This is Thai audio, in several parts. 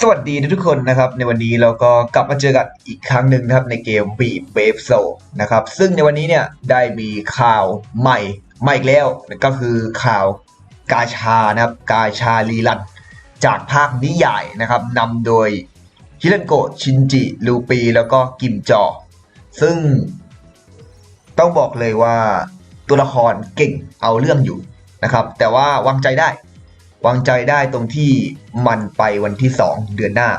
สวัสดีทุกคนนะครับ ในวันนี้เราก็กลับมาเจอกันอีกครั้งหนึ่งนะครับในเกม Beat Wave Soul นะครับ ซึ่งในวันนี้เนี่ยได้มีข่าวใหม่ใหม่อีกแล้วก็คือข่าวกาชานะครับ กาชาลีลันจากภาคนิยายนะครับนำโดยฮิรันโกชินจิ ลูปี แล้วก็กิมจอ ซึ่งต้องบอกเลยว่าตัวละครเก่งเอาเรื่องอยู่นะครับ แต่ว่าวางใจได้ วางใจได้ตรงที่มันไปวันที่ 2 เดือนหน้า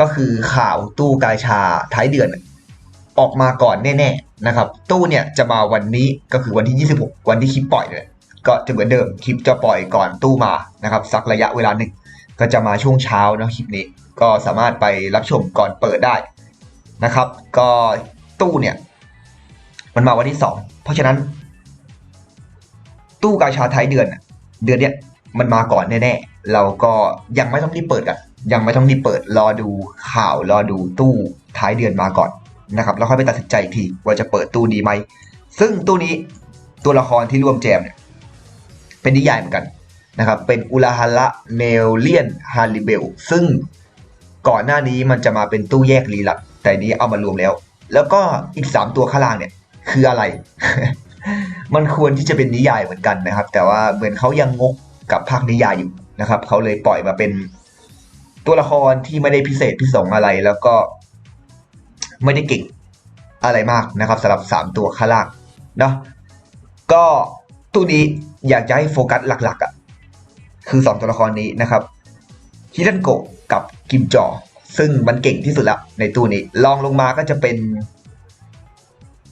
ก็คือข่าวตู้กาชาท้ายเดือน ออกมาก่อนแน่ๆนะครับ ตู้เนี่ยจะมาวันนี้ก็คือวันที่ 26 วันที่คลิปปล่อยเลยก็จะเหมือนเดิมคลิปจะปล่อยก่อนตู้มานะครับสักระยะเวลาหนึ่งก็จะมาช่วงเช้านะคลิปนี้ ก็สามารถไปรับชมก่อนเปิดได้นะครับ ก็ตู้เนี่ย มันมาวันที่สองเพราะฉะนั้น ตู้กาชาท้ายเดือน เดือนเนี้ย มันมาก่อนแน่ๆเราก็ยังไม่ต้องรีบเปิดกันยังไม่ต้องรีบเปิดรอดูข่าวรอดูตู้ท้ายเดือนมาก่อนนะครับแล้วค่อยไปตัดสินใจอีกทีว่าจะเปิดตู้ดีไหมซึ่งตู้นี้ตัวละครที่ร่วมแจมเนี่ยเป็นนิยายเหมือนกันนะครับเป็นอุลาฮาระเนลเลียนฮาริเบลซึ่งก่อนหน้านี้มันจะมาเป็นตู้แยกรีลักแต่นี้เอามารวมแล้ว แล้วก็อีก 3 ตัวข้างล่างเนี่ยคืออะไร มันควรที่จะเป็นนิยายเหมือนกันนะครับ แต่ว่าเหมือนเขายังงก กับภาคนิยายอยู่นะครับเขาเลยปล่อยมาเป็นตัวละครที่ไม่ได้พิเศษพิสงอะไรแล้วก็ไม่ได้เก่งอะไรมากนะครับสำหรับ 3 ตัวข้างล่างเนาะก็ตู้นี้อยากจะให้โฟกัสหลักๆอะ่ะคือ 2 ตัวละครนี้นะครับฮิรันโกะกับกิมจอ ซึ่งมันเก่งที่สุดแล้วในตู้นี้ลองลงมาก็จะเป็น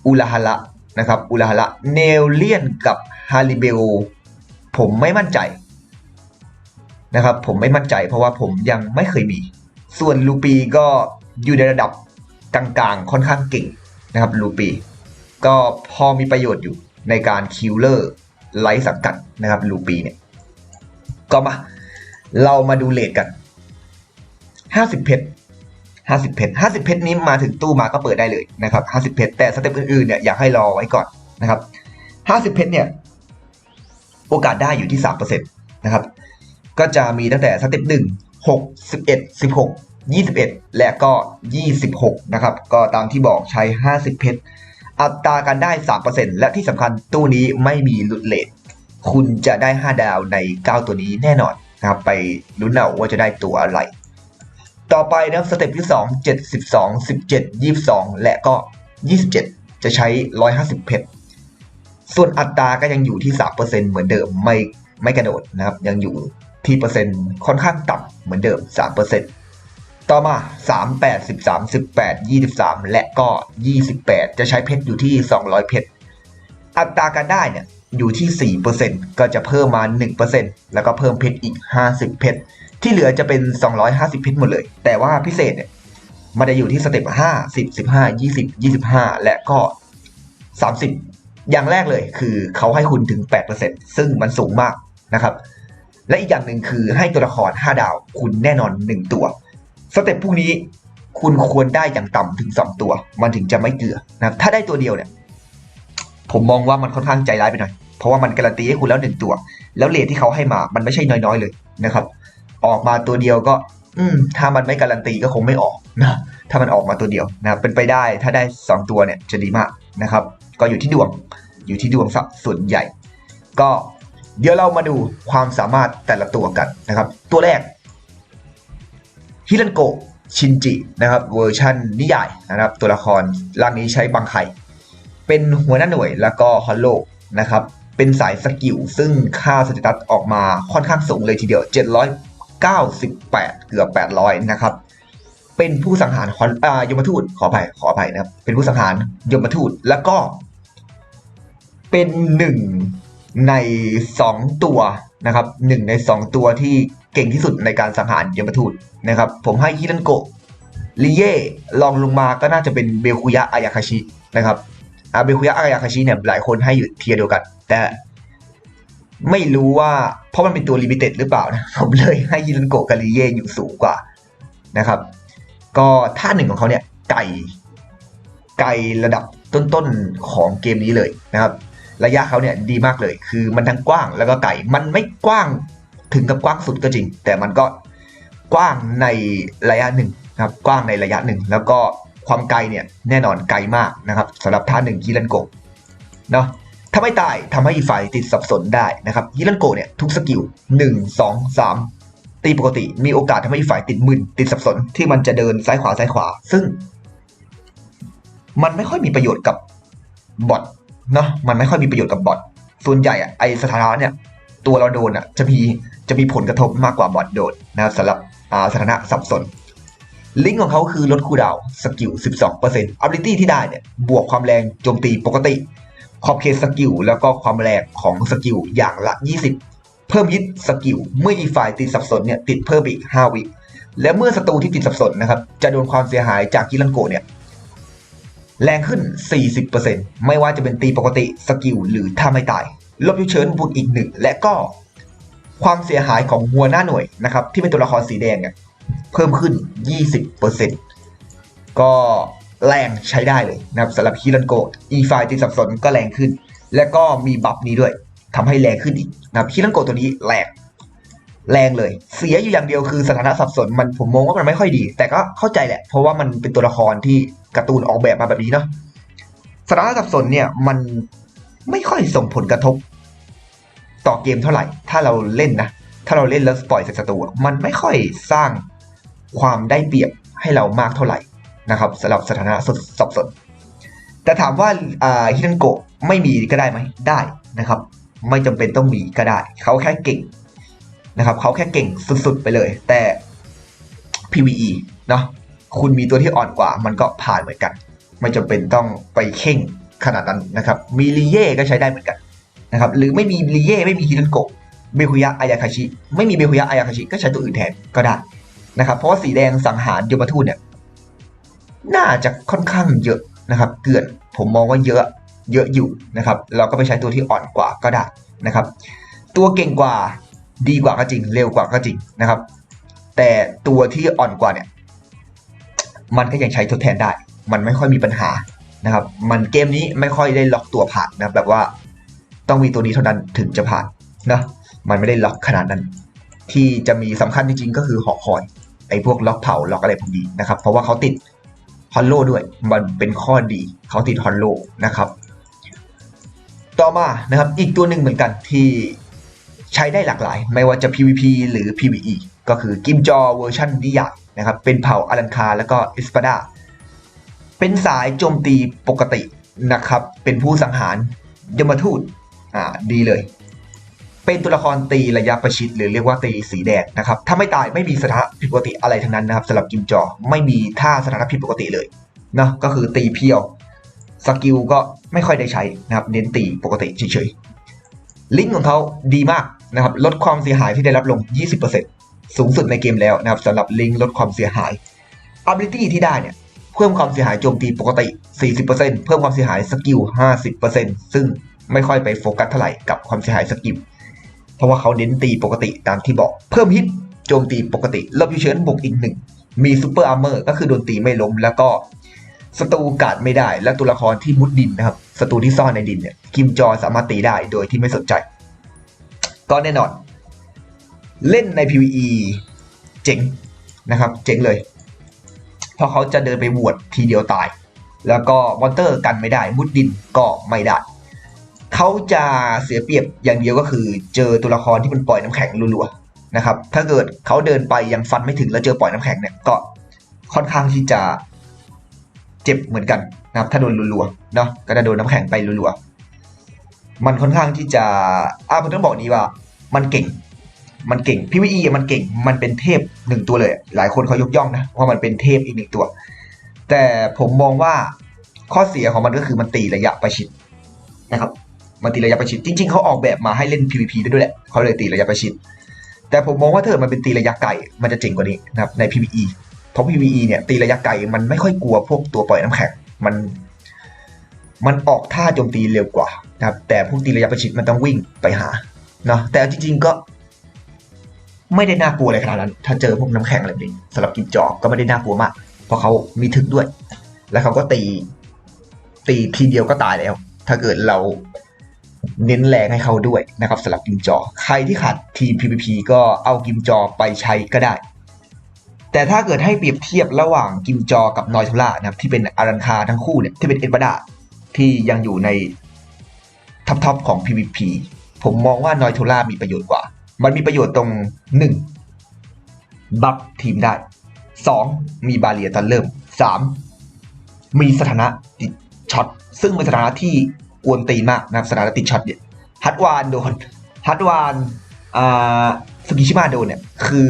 อุลาฮาระนะครับอุลาฮาระเนลเลียนกับฮาริเบลผมไม่มั่นใจ นะครับ ผมไม่มั่นใจเพราะว่าผมยังไม่เคยมี ส่วนลูปีก็อยู่ในระดับกลางๆ ค่อนข้างเก่งนะครับลูปี ก็พอมีประโยชน์อยู่ในการคิลเลอร์ไลท์สังกัดนะครับลูปีเนี่ย ก็มา เรามาดูเลทกัน 50 เพชร50 เพชร50 เพชรนี้มาถึงตู้มาก็เปิดได้เลยนะครับ 50 เพชรแต่สเต็ปอื่นๆเนี่ยอยากให้รอไว้ก่อนนะครับ 50 เพชรเนี่ย โอกาสได้อยู่ที่ 3%นะครับ ก็จะมีตั้งแต่สเต็ป1 6 11 16 21และก็26นะครับ ก็ตามที่บอกใช้50เพชรอัตราการได้3%และที่สำคัญตู้นี้ไม่มีหลุดเลทคุณจะได้5ดาวใน9ตัวนี้แน่นอนนะครับ ไปลุ้นเอาว่าจะได้ตัวอะไร ต่อไปนะครับสเต็ปที่2 72 17 22และก็27จะใช้150เพชรส่วนอัตราก็ยังอยู่ที่3%เหมือนเดิมไม่ไม่กระโดดนะครับ ยังอยู่ ที่เปอร์เซ็นต์ค่อนข้างต่ำเหมือนเดิม 3%ต่อมา 3 8 13 18 23 และก็ 28 จะใช้เพชรอยู่ที่ 200 เพชร อัตราการได้เนี่ยอยู่ที่ 4%ก็จะเพิ่มมา 1%แล้วก็เพิ่มเพชรอีก 50 เพชร ที่เหลือจะเป็น 250 เพชรหมดเลย แต่ว่าพิเศษเนี่ยมันจะอยู่ที่สเต็ป5 10 15 20 25 และก็ 30 อย่างแรกเลยคือเขาให้คุณถึง 8%ซึ่งมันสูงมากนะครับ และอีกอย่างหนึ่งคือให้ตัวละคร 5 ดาว คุณแน่นอน 1 ตัว สเต็ปพวกนี้คุณควรได้อย่างต่ำถึง 2 ตัว มันถึงจะไม่เกลือนะถ้าได้ตัวเดียวเนี่ย ผมมองว่ามันค่อนข้างใจร้ายไปหน่อย เพราะว่ามันการันตีให้คุณแล้ว1ตัว แล้วเลทที่เขาให้มามันไม่ใช่น้อยๆเลยนะครับ ออกมาตัวเดียวก็ อืม ถ้ามันไม่การันตีก็คงไม่ออกนะถ้ามันออกมาตัวเดียวนะเป็นไปได้ถ้าได้ 2 ตัวเนี่ยจะดีมากนะครับ ก็อยู่ที่ดวงอยู่ที่ดวงสส่วนใหญ่ ก็ เดี๋ยวเรามาดูความสามารถแต่ละตัวกันนะครับ ตัวแรกฮิรันโกชินจินะครับเวอร์ชันนิยายนะครับ ตัวละครร่างนี้ใช้บังไข่เป็นหัวหน้าหน่วยแล้วก็ฮอลโลนะครับ เป็นสายสกิลซึ่งค่าสเตตัสออกมาค่อนข้างสูงเลยทีเดียว 798 เกือบ 800 นะครับ เป็นผู้สังหารฮอนอ่ายมทูตขออภัยขออภัยนะครับ เป็นผู้สังหารยมทูตแล้วก็ เป็นหนึ่ง ใน 2 ตัวนะครับหนึ่งใน 2 ตัวที่เก่งที่สุดในการสังหารยมทูตนะครับ ผมให้ฮิรันโกะลิเย่ลองลงมาก็น่าจะเป็นเบคุยะอายาคาชินะครับอาเบคุยะอายาคาชิเนี่ยหลายคนให้อยู่เทียร์เดียวกัน แต่ไม่รู้ว่าเพราะมันเป็นตัวลิมิเต็ดหรือเปล่านะผมเลยให้ฮิรันโกะกับลิเย่อยู่สูงกว่านะครับ ก็ท่าหนึ่งของเขาเนี่ยไก่ไก่ระดับต้นๆของเกมนี้เลยนะครับ ระยะเขาเนี่ยดีมากเลย คือมันทั้งกว้างแล้วก็ไก่มันไม่กว้างถึงกับกว้างสุดก็จริง แต่มันก็กว้างในระยะหนึ่งนะครับกว้างในระยะหนึ่ง แล้วก็ความไกลเนี่ยแน่นอนไกลมากนะครับสำหรับท่าหนึ่งฮิรันโกะเนาะถ้าไม่ตายทำให้อีกฝ่ายติดสับสนได้นะครับฮิรันโกะเนี่ยทุกสกิลหนึ่งสองสามตีปกติมีโอกาสทำให้อีกฝ่ายติดมึนติดสับสนที่มันจะเดินซ้ายขวาซ้ายขวา ซึ่ง มันไม่ค่อยมีประโยชน์กับบอท เนาะมันไม่ค่อยมีประโยชน์กับบอทส่วนใหญ่อะไอสถานะเนี่ยตัวเราโดนอะจะมีจะมีผลกระทบมากกว่าบอทโดนนะครับสำหรับอ่าสถานะสับสน ลิงก์ของเขาคือลดคูดาวสกิล 12% ability ที่ได้เนี่ยบวกความแรงโจมตีปกติ ขอบเขตสกิลแล้วก็ความแรงของสกิลอย่างละ 20 เพิ่มยึดสกิลเมื่ออีกฝ่ายติดสับสนเนี่ยติดเพิ่มอีก 5 วิและเมื่อศัตรูที่ติดสับสนนะครับจะโดนความเสียหายจากกิลันโกเนี่ย แรงขึ้น 40%ไม่ว่าจะเป็นตีปกติสกิลหรือถ้าไม่ตาย ลบยูเชิญบวกอีกหนึ่งและก็ความเสียหายของหัวหน้าหน่วยนะครับ ที่เป็นตัวละครสีแดงเนี่ยเพิ่มขึ้น 20%ก็แรงใช้ได้เลยนะครับสำหรับฮิรันโกะอีไฟติดสับสนก็แรงขึ้น และก็มีบัฟนี้ด้วยทำให้แรงขึ้นอีกนะครับฮิรันโกะตัวนี้แรงแรงเลย เสียอยู่อย่างเดียวคือสถานะสับสนมันผมมองว่ามันไม่ค่อยดี แต่ก็เข้าใจแหละ เพราะว่ามันเป็นตัวละครที่ การ์ตูนออกแบบมาแบบนี้เนาะสานะสับสนเนี่ยมันไม่ค่อยส่งผลกระทบ ต่อเกมเท่าไหร่ ถ้าเราเล่นนะ ถ้าเราเล่นแล้วปล่อยใส่ศัตรูมันไม่ค่อยสร้างความได้เปรียบให้เรามากเท่าไหร่นะครับสำหรับสถานะสับสน แต่ถามว่าอ่าฮิรันโกะไม่มีก็ได้ไหมได้นะครับ ไม่จำเป็นต้องมีก็ได้ เขาแค่เก่งนะครับ เขาแค่เก่งสุดๆไปเลย แต่ PVE เนาะ คุณมีตัวที่อ่อนกว่า มันก็ผ่านเหมือนกัน ไม่จำเป็นต้องไปเข่งขนาดนั้นนะครับ มีลีเย่ก็ใช้ได้เหมือนกันนะครับ หรือไม่มีลีเย่ไม่มีฮิรันโกะเบคุยะอายาคาชิ ไม่มีเบคุยะอายาคาชิ ก็ใช้ตัวอื่นแทนก็ได้นะครับ เพราะว่าสีแดงสังหารโยมทูตเนี่ย น่าจะค่อนข้างเยอะนะครับ เกินผมมองว่าเยอะ เยอะอยู่นะครับ เราก็ไปใช้ตัวที่อ่อนกว่าก็ได้นะครับ ตัวเก่งกว่าดีกว่าก็จริง เร็วกว่าก็จริงนะครับ แต่ตัวที่อ่อนกว่าเนี่ย มันก็ยังใช้ทดแทนได้ มันไม่ค่อยมีปัญหานะครับ มันเกมนี้ไม่ค่อยได้ล็อกตัวผ่านนะแบบว่าต้องมีตัวนี้เท่านั้นถึงจะผ่านนะมันไม่ได้ล็อกขนาดนั้น ที่จะมีสำคัญจริงๆก็คือหอคอยไอ้พวกล็อกเผาล็อกอะไรพวกนี้นะครับ เพราะว่าเขาติดฮอลโลด้วย มันเป็นข้อดีเขาติดฮอลโลนะครับ ต่อมานะครับอีกตัวหนึ่งเหมือนกันที่ใช้ได้หลากหลาย ไม่ว่าจะ PVP หรือ PVE ก็คือกิมจอเวอร์ชันนิยาย นะครับเป็นเผ่าอารันคาแล้วก็เอสปาดาเป็นสายโจมตีปกตินะครับ เป็นผู้สังหารยมทูตอ่าดีเลย เป็นตัวละครตีระยะประชิดหรือเรียกว่าตีสีแดงนะครับ ถ้าไม่ตายไม่มีสถานะผิดปกติอะไรทั้งนั้นนะครับสำหรับกิมจอไม่มีท่าสถานะผิดปกติเลยนะก็คือตีเพียวสกิลก็ไม่ค่อยได้ใช้นะครับเน้นตีปกติเฉยๆลิงก์ของเขาดีมากนะครับลดความเสียหายที่ได้รับลง 20% สูงสุดในเกมแล้วนะครับสำหรับลิงลดความเสียหาย ability ที่ได้เนี่ยเพิ่มความเสียหายโจมตีปกติ 40%เพิ่มความเสียหายสกิล 50%ซึ่งไม่ค่อยไปโฟกัสเท่าไหร่กับความเสียหายสกิล เพราะว่าเขาเน้นตีปกติตามที่บอก เพิ่มฮิตโจมตีปกติลบยูเชิญบวกอีกหนึ่ง มีซูเปอร์อาร์เมอร์ก็คือโดนตีไม่ล้ม แล้วก็ศัตรูกัดไม่ได้ และตัวละครที่มุดดินนะครับศัตรูที่ซ่อนในดินเนี่ยกิมจอสามารถตีได้โดยที่ไม่สนใจ ก็แน่นอน เล่นใน PVE เจ๋งนะครับ เจ๋งเลย เพราะเขาจะเดินไปบวดทีเดียวตาย แล้วก็มอนเตอร์กันไม่ได้ มุดดินก็ไม่ได้ เขาจะเสียเปรียบอย่างเดียวก็คือ เจอตัวละครที่มันปล่อยน้ำแข็งรัวๆนะครับ ถ้าเกิดเขาเดินไปยังฟันไม่ถึงแล้วเจอปล่อยน้ำแข็งเนี่ยก็ค่อนข้างที่จะเจ็บเหมือนกันนะครับ ถ้าโดนรัวๆเนาะก็จะโดนน้ำแข็งไปรัวๆมันค่อนข้างที่จะอ่าผมต้องบอกนี้ว่า มันเก่ง มันเก่ง PVE มันเก่งมันเป็นเทพหนึ่งตัวเลย หลายคนเขายกย่องนะว่ามันเป็นเทพอีกหนึ่งตัว แต่ผมมองว่าข้อเสียของมันก็คือมันตีระยะประชิดนะครับ มันตีระยะประชิดจริง ๆเขาออกแบบมาให้เล่น PVP ได้ด้วยแหละเขาเลยตีระยะประชิด แต่ผมมองว่าถ้าเกิดมันเป็นตีระยะไกลมันจะเจ๋งกว่านี้นะครับใน PVE เพราะ PVE เนี่ยตีระยะไกลมันไม่ค่อยกลัวพวกตัวปล่อยน้ำแข็งมัน มันออกท่าโจมตีเร็วกว่านะครับแต่พวกตีระยะประชิดมันต้องวิ่งไปหาเนาะแต่จริง ๆ ก็ ไม่ได้น่ากลัวอะไรขนาดนั้น ถ้าเจอพวกน้ำแข็งอะไรแบบนี้สำหรับกิมจอกก็ไม่ได้น่ากลัวมาก เพราะเขามีถึกด้วย แล้วเขาก็ตี ตีทีเดียวก็ตายแล้ว ถ้าเกิดเราเน้นแรงให้เขาด้วยนะครับสำหรับกิมจอ ใครที่ขาดทีม PVP ก็เอากิมจอไปใช้ก็ได้ แต่ถ้าเกิดให้เปรียบเทียบระหว่างกิมจอกับนอยทูล่านะครับที่เป็นอารันคาทั้งคู่เนี่ยที่เป็นเอ็ดบดาที่ยังอยู่ในท็อปทอปของ PVP ผมมองว่านอยทูล่ามีประโยชน์กว่า มันมีประโยชน์ตรง 1. บัฟทีมได้ 2. มีบาเรียตอนเริ่ม 3. มีสถานะติดช็อต ซึ่งเป็นสถานะที่กวนตีนมากนะครับสถานะติดช็อตเนี่ยฮัตวานโดนฮัตวานอ่าสกิชิมาโดนเนี่ย คือ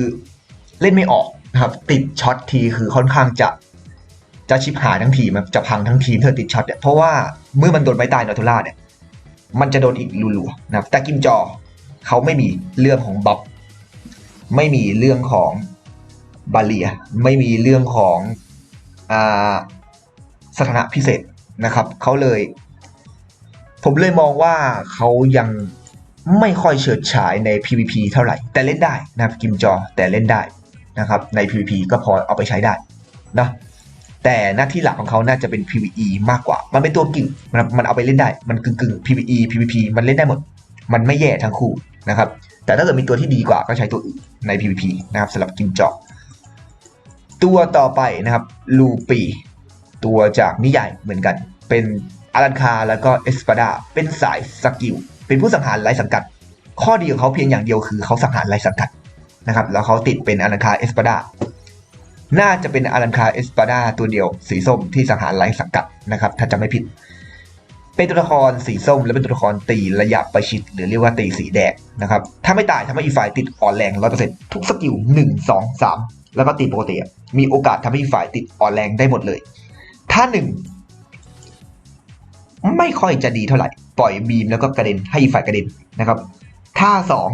เล่นไม่ออกนะครับ ติดช็อตทีคือค่อนข้างจะจะชิบหายทั้งทีมครับจะพังทั้งทีมเธอติดช็อตเนี่ยเพราะว่าเมื่อมันโดนไม้ตายนอทูล่าเนี่ยมันจะโดนอีกรัวๆนะครับแต่กิมจอ เขาไม่มีเรื่องของบัฟไม่มีเรื่องของบาเลีย ไม่มีเรื่องของอ่าสถานะพิเศษนะครับ เขาเลย ผมเลยมองว่าเขายังไม่ค่อยเฉิดฉายใน PVP เท่าไหร่ แต่เล่นได้นะครับกิมจอแต่เล่นได้นะครับ ใน PVP ก็พอเอาไปใช้ได้นะแต่หน้าที่หลักของเขาน่าจะเป็น PVE มากกว่า มันเป็นตัวกิ่งมันมันเอาไปเล่นได้ มันกึ่งกึ่ง PVE PVP มันเล่นได้หมด มันไม่แย่ทั้งคู่ นะครับแต่ถ้าเกิดมีตัวที่ดีกว่าก็ใช้ตัวอื่นใน PVP นะครับสำหรับกิมจอตัวต่อไปนะครับลูปีตัวจากนิยายเหมือนกัน เป็นอารันคาแล้วก็เอสปาดาเป็นสายสกิลเป็นผู้สังหารไร้สังกัด ข้อดีของเขาเพียงอย่างเดียวคือเขาสังหารไร้สังกัดนะครับแล้วเขาติดเป็นอารันคาเอสปาดาน่าจะเป็นอารันคาเอสปาดาตัวเดียวสีส้มที่สังหารไร้สังกัดนะครับถ้าจำไม่ผิด เป็นตัวละครสีส้ม และเป็นตัวละครตีระยะประชิด หรือเรียกว่าตีสีแดงนะครับ ถ้าไม่ตายทำให้อีฝ่ายติดอ่อนแรงร้อยเปอร์เซ็นต์ทุกสกิลหนึ่งสองสามแล้วก็ตีปกติมีโอกาสทำให้อีฝ่ายติดอ่อนแรงได้หมดเลย ถ้าหนึ่งไม่ค่อยจะดีเท่าไหร่ ปล่อยบีมแล้วก็กระเด็นให้อีฝ่ายกระเด็นนะครับ ถ้าสอง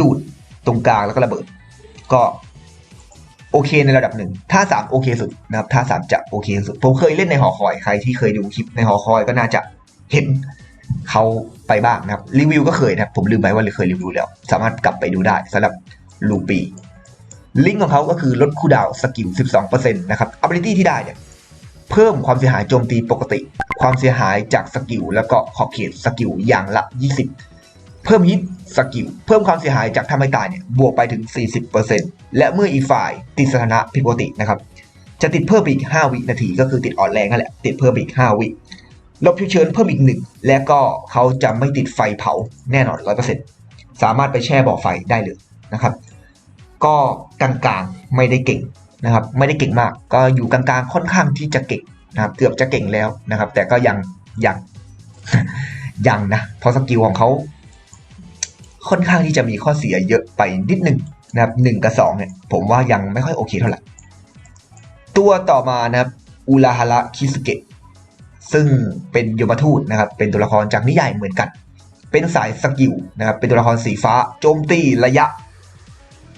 ดูดตรงกลางแล้วก็ระเบิด ก็ โอเคในระดับหนึ่งถ้าสามโอเคสุดนะครับถ้าสามจะโอเคสุด ผมเคยเล่นในหอคอยใครที่เคยดูคลิปในหอคอยก็น่าจะเห็นเขาไปบ้างนะครับรีวิวก็เคยนะครับผมลืมไปว่าเคยรีวิวแล้ว สามารถกลับไปดูได้สำหรับลูปีลิงก์ของเขาก็คือลดคูดาวสกิล 12%นะครับ ability ที่ได้เนี่ยเพิ่มความเสียหายโจมตีปกติ ความเสียหายจากสกิลแล้วก็ขอบเขตสกิลอย่างละ 20 เพิ่มฮิต สกิลเพิ่มความเสียหายจากทำให้ตายเนี่ยบวกไปถึง 40%และเมื่ออีกฝ่ายติดสถานะผิดปกตินะครับจะติดเพิ่มอีก 5 วินาทีก็คือติดอ่อนแรงนั่นแหละติดเพิ่มอีก 5 วิลบฉุกเฉินเพิ่มอีกหนึ่งและก็เขาจะไม่ติดไฟเผาแน่นอน 100%สามารถไปแช่บ่อไฟได้เลยนะครับ ก็กลางๆไม่ได้เก่งนะครับ ไม่ได้เก่งมาก ก็อยู่กลางๆค่อนข้างที่จะเก่งนะครับเกือบจะเก่งแล้วนะครับ แต่ก็ยังยังยังนะเพราะสกิลของเขา ค่อนข้างที่จะมีข้อเสียเยอะไปนิดนึงนะครับหนึ่งกับสองเนี่ยผมว่ายังไม่ค่อยโอเคเท่าไหร่ ตัวต่อมานะครับอุราฮาระคิสเกะซึ่งเป็นโยมทูตนะครับ เป็นตัวละครจากนิยายเหมือนกัน เป็นสายสกิลนะครับ เป็นตัวละครสีฟ้าโจมตีระยะ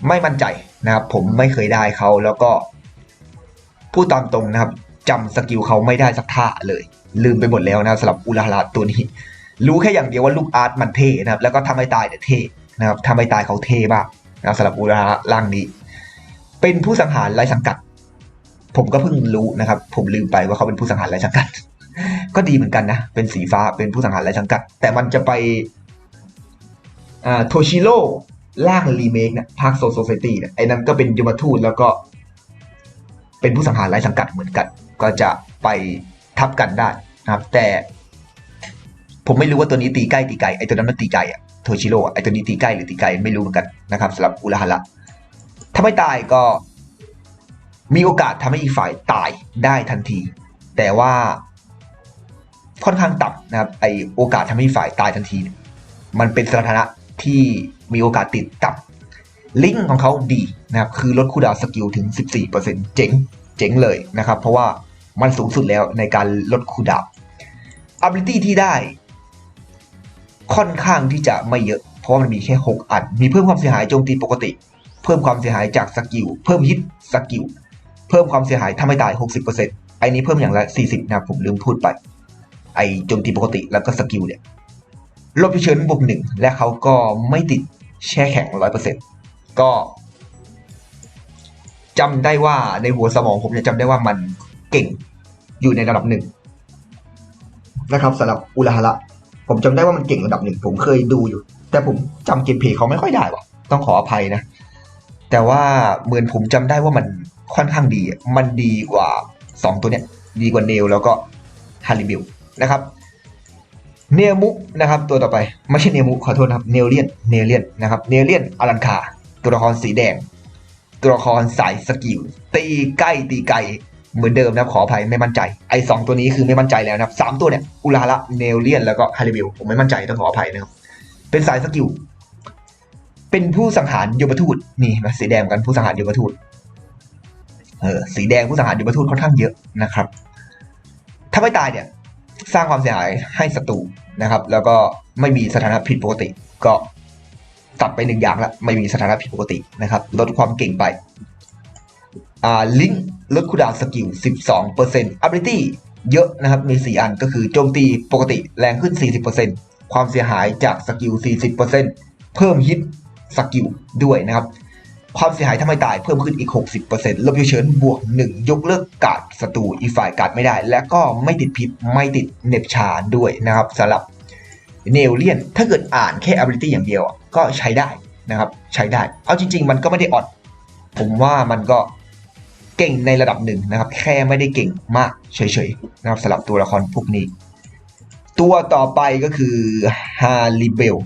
ไม่มั่นใจนะครับ ผมไม่เคยได้เขาแล้วก็พูดตามตรงนะครับจำสกิลเขาไม่ได้สักท่าเลย ลืมไปหมดแล้วนะสำหรับอุลาลาตัวนี้ รู้แค่อย่างเดียวว่าลูกอาร์ตมันเท่นะครับ แล้วก็ทำให้ตายเนี่ยเท่นะครับทำให้ตายเขาเท่มากนะสำหรับอุลาลาร่างนี้ เป็นผู้สังหารไร้สังกัด ผมก็เพิ่งรู้นะครับ ผมลืมไปว่าเขาเป็นผู้สังหารไร้สังกัด ก็ดีเหมือนกันนะ เป็นสีฟ้าเป็นผู้สังหารไร้สังกัด แต่มันจะไปอ่าโทชิโร่ร่างรีเมคเนี่ยภาคโซโซไซตี้เนี่ยไอ้นั้นก็เป็นยมทูตแล้วก็ เป็นผู้สังหารไร้สังกัดเหมือนกัน ก็จะไปทับกันได้นะครับ แต่ ผมไม่รู้ว่าตัวนี้ตีใกล้ตีไกลไอ้ตัวนั้นมันตีไกลอะโทชิโร่ไอ้ตัวนี้ตีใกล้หรือตีไกลไม่รู้เหมือนกันนะครับสำหรับอุลาฮาระถ้าไม่ตายก็มีโอกาสทำให้อีกฝ่ายตายได้ทันที แต่ว่าค่อนข้างต่ำนะครับไอโอกาสทำให้ฝ่ายตายทันที มันเป็นสถานะที่มีโอกาสติดต่ำลิงก์ของเขาดีนะครับคือลดคูลดาวสกิลถึง 14%เจ๋งเจ๋งเลยนะครับ เพราะว่ามันสูงสุดแล้วในการลดคูลดาวน์ ability ที่ได้ ค่อนข้างที่จะไม่เยอะ เพราะมันมีแค่ 6 อัน มีเพิ่มความเสียหายโจมตีปกติ เพิ่มความเสียหายจากสกิล เพิ่มฮิตสกิล เพิ่มความเสียหายถ้าไม่ตาย 60%ไอ้นี้เพิ่มอย่างละ 40 นะผมลืมพูดไป ไอโจมตีปกติแล้วก็สกิลเนี่ยลบเชิญบวกหนึ่งและเขาก็ไม่ติดแช่แข็งร้อยเปอร์เซ็นต์ก็จำได้ว่าในหัวสมองผมเนี่ยจำได้ว่ามันเก่งอยู่ในระดับหนึ่งนะครับสำหรับอุลาฮะ ผมจำได้ว่ามันเก่งระดับหนึ่งผมเคยดูอยู่ แต่ผมจำเกมเพลย์เขาไม่ค่อยได้ว่ะ ต้องขออภัยนะ แต่ว่าเหมือนผมจำได้ว่ามันค่อนข้างดี มันดีกว่า 2 ตัวเนี้ย ดีกว่าเนลแล้วก็ฮาริบิลนะครับ เนมุกนะครับ ตัวต่อไปไม่ใช่เนมุขอโทษนะครับเนลเลียนเนลเลียนนะครับเนลเลียนอลันคาตัวละครสีแดง ตัวละครสายสกิลตีใกล้ตีไกล เหมือนเดิมนะครับขออภัยไม่มั่นใจไอ้สองตัวนี้คือไม่มั่นใจแล้วนะครับสามตัวเนี่ยอุลาละเนลเลียนแล้วก็ฮาริบิลผมไม่มั่นใจต้องขออภัยนะครับเป็นสายสกิลเป็นผู้สังหารยมทูตนี่นะสีแดงกันผู้สังหารยมทูตเออสีแดงผู้สังหารยมทูตค่อนข้างเยอะนะครับ ถ้าไม่ตายเนี่ย สร้างความเสียหายให้ศัตรูนะครับ แล้วก็ไม่มีสถานะผิดปกติ ก็ตัดไปหนึ่งอย่างละไม่มีสถานะผิดปกตินะครับ ลดความเก่งไป อ่าลิงก์ลดคูดาวสกิล 12% ability เยอะนะครับ มี 4 อันก็คือโจมตีปกติแรงขึ้น 40%ความเสียหายจากสกิล 40%เพิ่มฮิตสกิลด้วยนะครับ ความเสียหายถ้าไม่ตายเพิ่มขึ้นอีก 60%ลบยูเชิญบวก 1 ยกเลิกการ์ดศัตรูอีฝ่ายการ์ดไม่ได้ และก็ไม่ติดพิษไม่ติดเน็บชาด้วยนะครับสำหรับเนลเลียนถ้าเกิดอ่านแค่ ability อย่างเดียวก็ใช้ได้นะครับ ใช้ได้ เอาจริง ๆ มันก็ไม่ได้ออดผมว่ามันก็ เก่งในระดับหนึ่งนะครับ แค่ไม่ได้เก่งมากเฉยๆนะครับสำหรับตัวละครพวกนี้ ตัวต่อไปก็คือฮาริเบล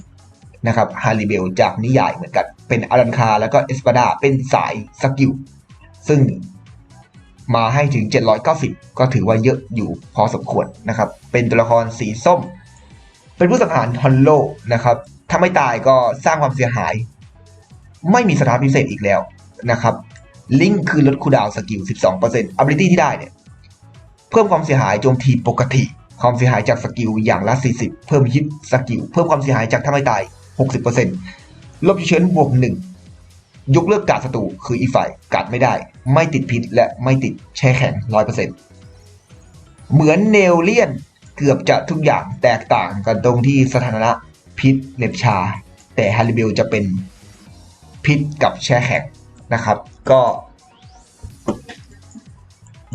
นะครับฮาริเบลจากนิยายเหมือนกัน เป็นอารันคาแล้วก็เอสปาดาเป็นสายสกิลซึ่งมาให้ถึง 790 ก็ถือว่าเยอะอยู่พอสมควรนะครับ เป็นตัวละครสีส้ม เป็นผู้สังหารฮอนโลนะครับ ถ้าไม่ตายก็สร้างความเสียหาย ไม่มีสถานพิเศษอีกแล้วนะครับ ลิงก์คือลดคูดาวสกิล 12% ability ที่ได้เนี่ย เพิ่มความเสียหายโจมตีปกติ ความเสียหายจากสกิลอย่างละ 40 เพิ่มฮิตสกิล เพิ่มความเสียหายจากถ้าไม่ตาย 60%ลบเชื้นบวก 1 ยกเลิกการดศัตรูคืออีฝ่ายการดไม่ได้ ไม่ติดพิษและไม่ติดแช่แข็ง 100%เหมือนเนลเลียนเกือบจะทุกอย่างแตกต่างกันตรงที่สถานะพิษเล็บชา แต่ฮาริเบลจะเป็นพิษกับแช่แข็ง นะครับ ก็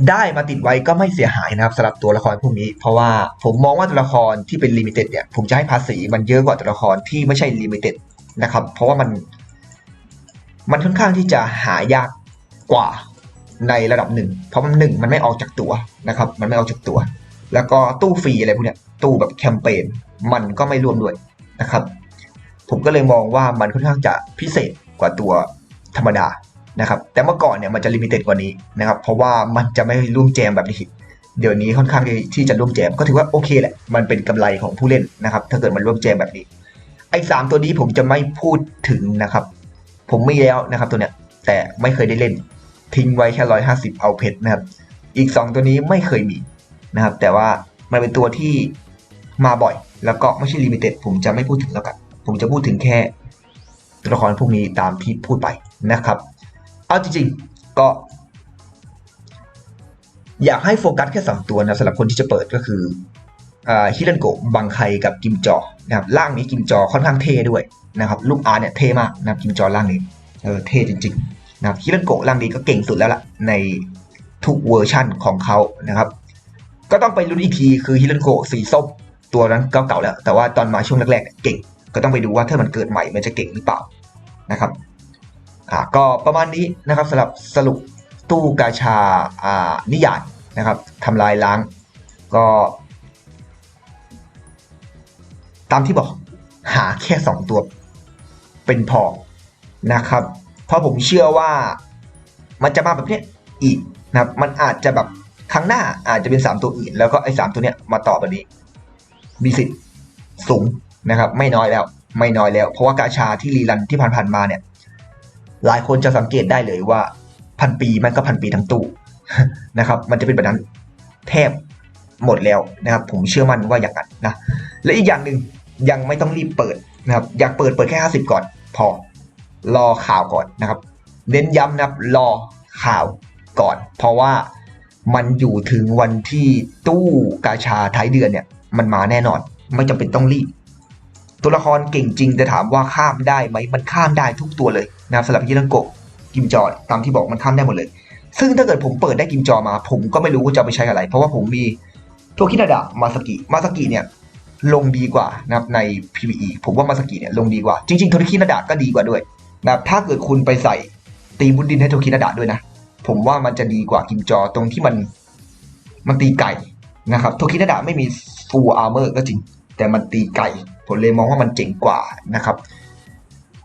ได้มาติดไว้ก็ไม่เสียหายนะครับสำหรับตัวละครพวกนี้ เพราะว่าผมมองว่าตัวละครที่เป็นลิมิเต็ดเนี่ยผมจะให้ภาษีมันเยอะกว่าตัวละครที่ไม่ใช่ลิมิเต็ดนะครับ เพราะว่ามัน มันค่อนข้างที่จะหายากกว่าในระดับหนึ่ง เพราะมันหนึ่งมันไม่ออกจากตัวนะครับ มันไม่ออกจากตัว แล้วก็ตู้ฟรีอะไรพวกเนี้ยตู้แบบแคมเปญมันก็ไม่รวมด้วยนะครับ ผมก็เลยมองว่ามันค่อนข้างจะพิเศษกว่าตัว ธรรมดานะครับ แต่เมื่อก่อนเนี่ยมันจะลิมิเต็ดกว่านี้นะครับ เพราะว่ามันจะไม่ร่วมแจมแบบนี้ เดี๋ยวนี้ค่อนข้างที่จะร่วมแจมก็ถือว่าโอเคแหละ มันเป็นกำไรของผู้เล่นนะครับ ถ้าเกิดมันร่วมแจมแบบนี้ ไอ้สามตัวนี้ผมจะไม่พูดถึงนะครับ ผมไมีแล้วนะครับตัวเนี้ย แต่ไม่เคยได้เล่น ทิ้งไว้แค่ร้อยห้าสิบเอาเพชรนะครับ อีกสองตัวนี้ไม่เคยมีนะครับ แต่ว่ามันเป็นตัวที่มาบ่อย แล้วก็ไม่ใช่ลิมิเต็ดผมจะไม่พูดถึงแล้วกัน ผมจะพูดถึงแค่ตัวละครพวกนี้ตามที่พูดไป นะครับ เอาจริงๆ ก็ อยากให้โฟกัสแค่สองตัวนะสำหรับคนที่จะเปิดก็คือฮิรันโกะบังไคกับกิมจอนะครับล่างนี้กิมจอค่อนข้างเท่ด้วยนะครับลูกอาร์เนี่ยเท่มากนะครับกิมจอล่างนี้เออเท่จริงๆนะครับฮิรันโกะล่างนี้ก็เก่งสุดแล้วล่ะในทุกเวอร์ชั่นของเขานะครับ ก็ต้องไปลุ้นอีกทีคือฮิรันโกะสีส้มตัวนั้นเก่าๆแล้ว แต่ว่าตอนมาช่วงแรกๆเก่ง ก็ต้องไปดูว่าถ้ามันเกิดใหม่มันจะเก่งหรือเปล่านะครับ ก็ประมาณนี้นะครับสำหรับสรุปตู้กาชาอ่านิยายนะครับทำลายล้างก็ ตามที่บอกหาแค่สองตัวเป็นพอนะครับ เพราะผมเชื่อว่ามันจะมาแบบนี้อีกนะครับมันอาจจะแบบครั้งหน้าอาจจะเป็นสามตัวอื่น แล้วก็ไอ้สามตัวเนี้ยมาต่อแบบนี้ มีสิทธิ์สูงนะครับ ไม่น้อยแล้ว ไม่น้อยแล้ว เพราะว่ากาชาที่รีรันที่ผ่านๆมาเนี่ย หลายคนจะสังเกตได้เลยว่าพันปีมันก็พันปีทั้งตู้นะครับ มันจะเป็นแบบนั้นแทบหมดแล้วนะครับ ผมเชื่อมั่นว่าอย่างนั้นนะและอีกอย่างหนึ่งยังไม่ต้องรีบเปิดนะครับ อยากเปิดเปิดแค่ 50 ก่อน พอรอข่าวก่อนนะครับ เน้นย้ำนะครับรอข่าวก่อน เพราะว่ามันอยู่ถึงวันที่ตู้กาชาท้ายเดือนเนี่ย มันมาแน่นอน ไม่จำเป็นต้องรีบ ตัวละครเก่งจริงแต่ถามว่าข้ามได้ไหมมันข้ามได้ทุกตัวเลยนะครับสำหรับยิรังโกกิมจอตามที่บอกมันข้ามได้หมดเลย ซึ่งถ้าเกิดผมเปิดได้กิมจอมา ผมก็ไม่รู้ว่าจะไปใช้อะไร เพราะว่าผมมีโทคินาดะมาสกิมาสกิเนี่ยลงดีกว่านะครับใน PVE ผมว่ามาสกิเนี่ยลงดีกว่า จริงๆโทคินาดะก็ดีกว่าด้วยนะครับถ้าเกิดคุณไปใส่ตีบุดดินให้โทคินาดะด้วยนะผมว่ามันจะดีกว่ากิมจอตรงที่มันมันตีไก่นะครับโทคินาดะไม่มีฟูลอาร์เมอร์ก็จริง แต่มันตีไก่ ผมเลยมองว่ามันเจ๋งกว่านะครับ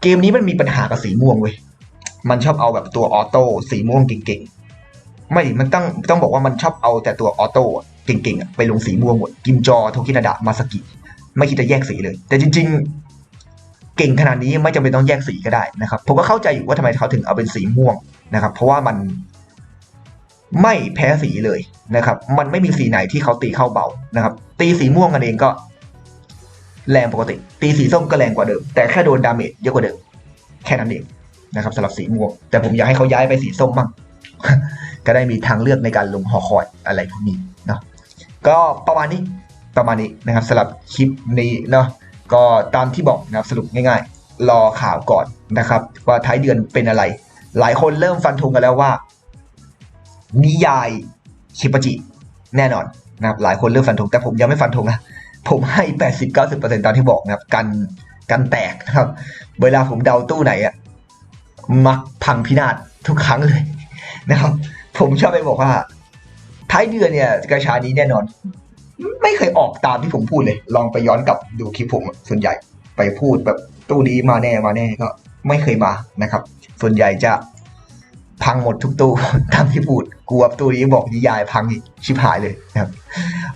เกมนี้มันมีปัญหากับสีม่วงเว้ยมันชอบเอาแบบตัวออโต้สีม่วงเก่งๆ ไม่มันต้องต้องบอกว่ามันชอบเอาแต่ตัวออโต้เก่งๆไปลงสีม่วงหมด กิมจอโทคินาดะมาสกิไม่คิดจะแยกสีเลย แต่จริง ๆ เก่งขนาดนี้ไม่จำเป็นต้องแยกสีก็ได้นะครับ ผมก็เข้าใจอยู่ว่าทำไมเขาถึงเอาเป็นสีม่วงนะครับ เพราะว่ามันไม่แพ้สีเลยนะครับ มันไม่มีสีไหนที่เขาตีเข้าเบานะครับ ตีสีม่วงกันเองก็ แรงปกติ ตีสีส้มก็แรงกว่าเดิม แต่แค่โดนดาเมจเยอะกว่าเดิม แค่นั้นเองนะครับสำหรับสีม่วง แต่ผมอยากให้เขาย้ายไปสีส้มมั่งก็ได้มีทางเลือกในการลงหอคอยอะไรพวกนี้เนาะก็ประมาณนี้ประมาณนี้นะครับสำหรับคลิปนี้เนาะก็ตามที่บอกนะครับสรุปง่ายๆ รอข่าวก่อนนะครับ ว่าท้ายเดือนเป็นอะไร หลายคนเริ่มฟันธงกันแล้วว่า นิยายคิปจิแน่นอนนะครับหลายคนเริ่มฟันธงแต่ผมยังไม่ฟันธงนะ ผมให้80-90%ตามที่บอกนะครับ กันกันแตกนะครับ เวลาผมเดาตู้ไหนอะมักพังพินาศทุกครั้งเลยนะครับ ผมชอบไปบอกว่า ท้ายเดือนเนี่ยกระชานี้แน่นอน ไม่เคยออกตามที่ผมพูดเลย ลองไปย้อนกลับดูคลิปผมส่วนใหญ่ไปพูดแบบตู้นี้มาแน่มาแน่ก็ไม่เคยมานะครับ ส่วนใหญ่จะ พังหมดทุกตู้ตามที่พูดกลัวตู้นี้บอกนิยายพังอีกชิบหายเลยนะครับ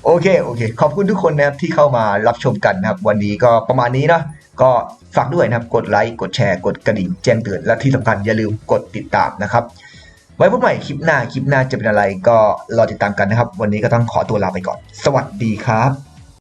โอเคโอเค ขอบคุณทุกคนนะครับที่เข้ามารับชมกันนะครับ วันนี้ก็ประมาณนี้นะก็ฝากด้วยนะครับ กดไลค์กดแชร์กดกระดิ่งแจ้งเตือนและที่สำคัญอย่าลืมกดติดตามนะครับ ไว้พบใหม่คลิปหน้าคลิปหน้าจะเป็นอะไรก็รอติดตามกันนะครับ วันนี้ก็ต้องขอตัวลาไปก่อน สวัสดีครับ